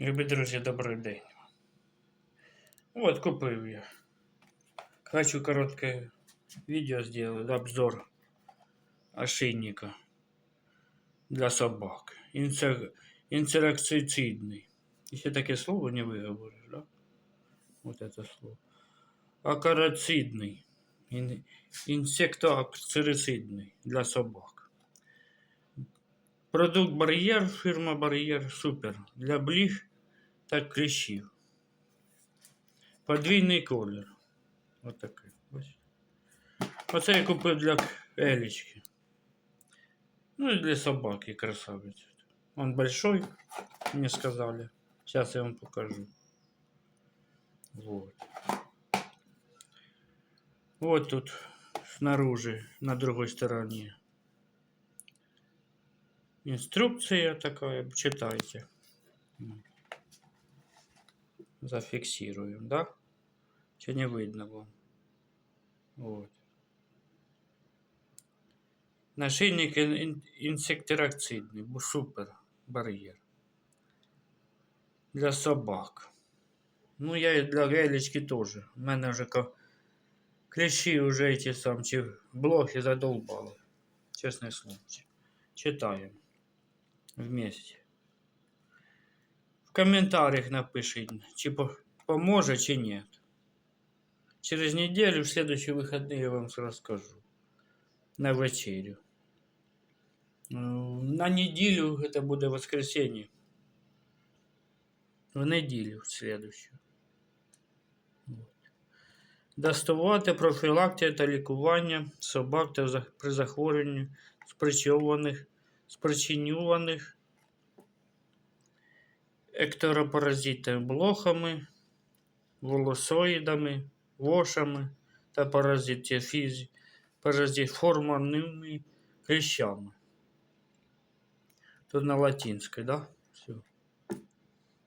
Любі друзі, добрий день. От купив я. Хочу коротке відео зробити, обзор ошейника для собак. Інсек... Інсектицидний. Ще таке слово не виговориш, да? Вот это слово. Акарацидний. Ін... Для собак. Продукт бар'єр, фірма бар'єр супер. Для бліг та кліщів. Подвійний колір. Ось такий. Ось. Оце я купив для Елічки. Ну и для собаки красавец. Он большой, мне сказали. Сейчас я вам покажу. Вот. Вот тут снаружи, на другой стороне. Инструкция такая, читайте. Зафиксируем, да? Че не видно вам? Вот. Ін- бо супер бар'єр. Для собак. Ну, я і для гелечки теж. У мене вже ка- кліщі вже ті сам, чи блохи задолбали. Чесне слово. Чи- Читаємо. Вместе. В комментариях напишіть, чи по- поможе, чи нет. Через неделю, в следующие выходные я вам расскажу. На вечерю. Ну, На неділю это буде воскресенье. В неділю в следующую. От. Доставати профілактика та лікування собак та за- при захворюванні спричинюваних, спричинюваних екторопаразитами, блохами, волосоїдами, вошами та паразитофізі, паразитформаними кліщами. Тут на латинской, да? Все.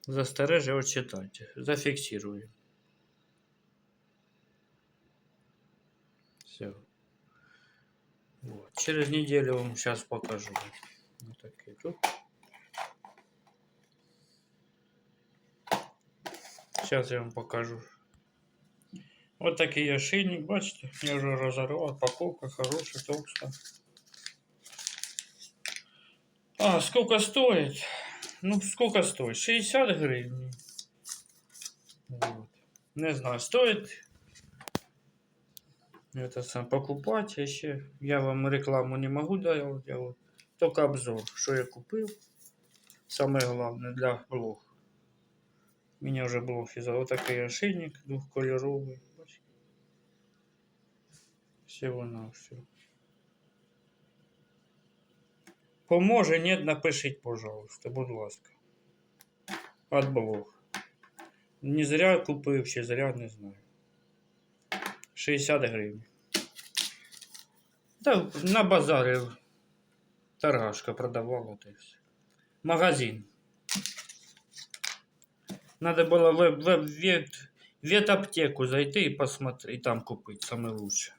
Застережи, вот читайте. Зафиксируем. Все. Вот. Через неделю вам сейчас покажу. Вот такие тут. Сейчас я вам покажу. Вот такий ошейник, бачите? Я вже розорвав. Паковка хорошая, толстая. А, сколько стоит? Ну, сколько стоит? 60 гривен. Вот. Не знаю, стоит это сам покупать еще. Я вам рекламу не могу делать, я вот только обзор, что я купил. Самое главное для блог. У меня уже блог из вот такой ошейник двухколеровый. Всего на все. Поможе, нет, напишіть, пожалуйста, будь ласка. От блог. Не зря купив, чи зря не знаю. 60 гривень. Та на базарі торгашка продавала та все. Магазин. Надо було в, в, в, в аптеку зайти і посмотри, і там купити саме лучше.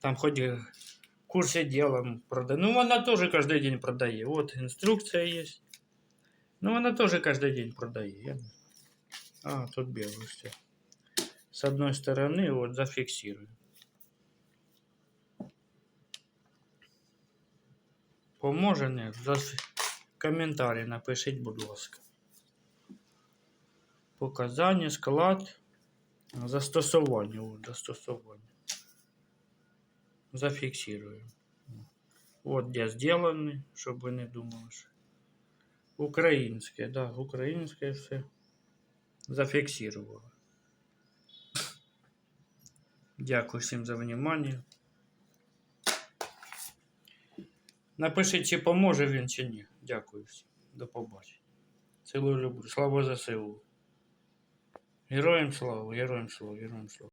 Там хоч в курсі діла продає. Ну вона теж кожен день продає. От інструкція є. Ну вона теж кожен день продає. А, тут біло все. С одной стороны, вот зафиксирую. Поможе не? Зафі... Коментарі напишіть, будь ласка. Показання, склад, застосування. От, застосування. Зафиксирую. Вот где сделаны, чтобы вы не думали. Що... Українське, да, українське все. Зафіксували. Дякую всім за внимание. Напишіть, чи поможе він, чи ні. Дякую всім. До побачення. Цілую люблю. Слава за силу. Героям слава, героям слава, героям слава.